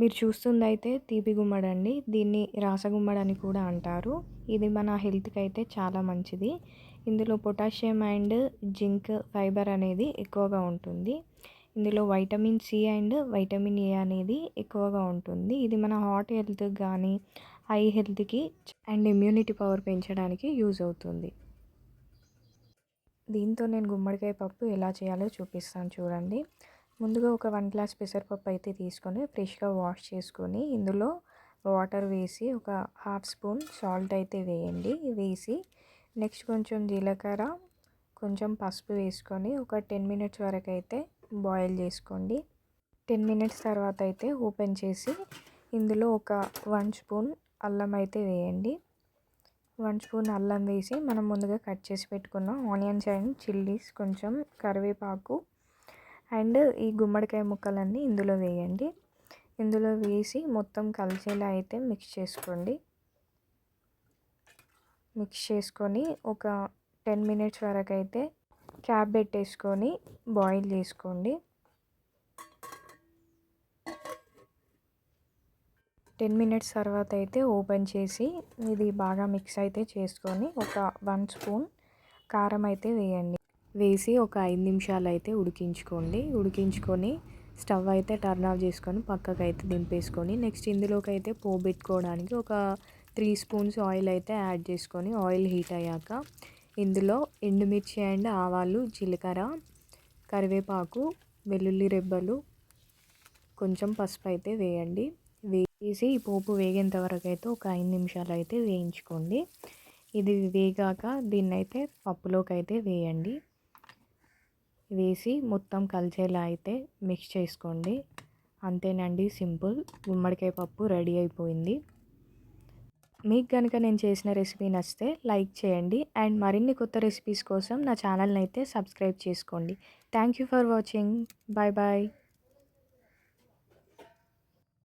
మీరు చూస్తుంది అయితే తీపి గుమ్మడి అండి. దీన్ని రాసగుమ్మడి అని కూడా అంటారు. ఇది మన హెల్త్కి అయితే చాలా మంచిది. ఇందులో పొటాషియం అండ్ జింక్ ఫైబర్ అనేది ఎక్కువగా ఉంటుంది. ఇందులో vitamin C and vitamin A అనేది ఎక్కువగా ఉంటుంది. ఇది మన హార్ట్ హెల్త్ కానీ ఐ హెల్త్కి అండ్ ఇమ్యూనిటీ పవర్ పెంచడానికి యూజ్ అవుతుంది. దీంతో నేను గుమ్మడికాయ పప్పు ఎలా చేయాలో చూపిస్తాను చూడండి. ముందుగా ఒక వన్ గ్లాస్ పెసరపప్పు అయితే తీసుకొని ఫ్రెష్గా వాష్ చేసుకొని ఇందులో వాటర్ వేసి ఒక హాఫ్ స్పూన్ సాల్ట్ అయితే వేయండి. వేసి నెక్స్ట్ కొంచెం జీలకర్ర కొంచెం పసుపు వేసుకొని ఒక టెన్ మినిట్స్ వరకు అయితే బాయిల్ చేసుకోండి. టెన్ మినిట్స్ తర్వాత అయితే ఓపెన్ చేసి ఇందులో ఒక వన్ స్పూన్ అల్లం అయితే వేయండి. వన్ స్పూన్ అల్లం వేసి మనం ముందుగా కట్ చేసి పెట్టుకున్న ఆనియన్స్ అండ్ చిల్లీస్ కొంచెం కరివేపాకు అండ్ ఈ గుమ్మడికాయ ముక్కలన్నీ ఇందులో వేయండి. ఇందులో వేసి మొత్తం కలిసేలా అయితే మిక్స్ చేసుకోండి. మిక్స్ చేసుకొని ఒక టెన్ మినిట్స్ వరకు అయితే క్యాప్ పెట్టేసుకొని బాయిల్ చేసుకోండి. టెన్ మినిట్స్ తర్వాత అయితే ఓపెన్ చేసి ఇది బాగా మిక్స్ అయితే చేసుకొని ఒక వన్ స్పూన్ కారం అయితే వేయండి. వేసి ఒక ఐదు నిమిషాలు అయితే ఉడికించుకోండి. ఉడికించుకొని స్టవ్ అయితే టర్న్ ఆఫ్ చేసుకొని పక్కకు అయితే దింపేసుకొని నెక్స్ట్ ఇందులోకి అయితే పోబెట్టుకోవడానికి ఒక త్రీ స్పూన్స్ ఆయిల్ అయితే యాడ్ చేసుకొని ఆయిల్ హీట్ అయ్యాక ఇందులో ఎండుమిర్చి అండ్ ఆవాలు జీలకర్ర కరివేపాకు వెల్లుల్లి రెబ్బలు కొంచెం పసుపు అయితే వేయండి. వేసి ఈ పోపు వేగేంత వరకు అయితే ఒక ఐదు నిమిషాలు అయితే వేయించుకోండి. ఇది వేగాక దీన్నైతే పప్పులోకి అయితే వేయండి. వేసి మొత్తం కలిసేలా అయితే మిక్స్ చేసుకోండి. అంతేనండి సింపుల్. గుమ్మడికాయ పప్పు రెడీ అయిపోయింది. మీకు కనుక నేను చేసిన రెసిపీ నచ్చితే లైక్ చేయండి. అండ్ మరిన్ని కొత్త రెసిపీస్ కోసం నా ఛానల్ని అయితే సబ్స్క్రైబ్ చేసుకోండి. Thank you for watching. Bye bye.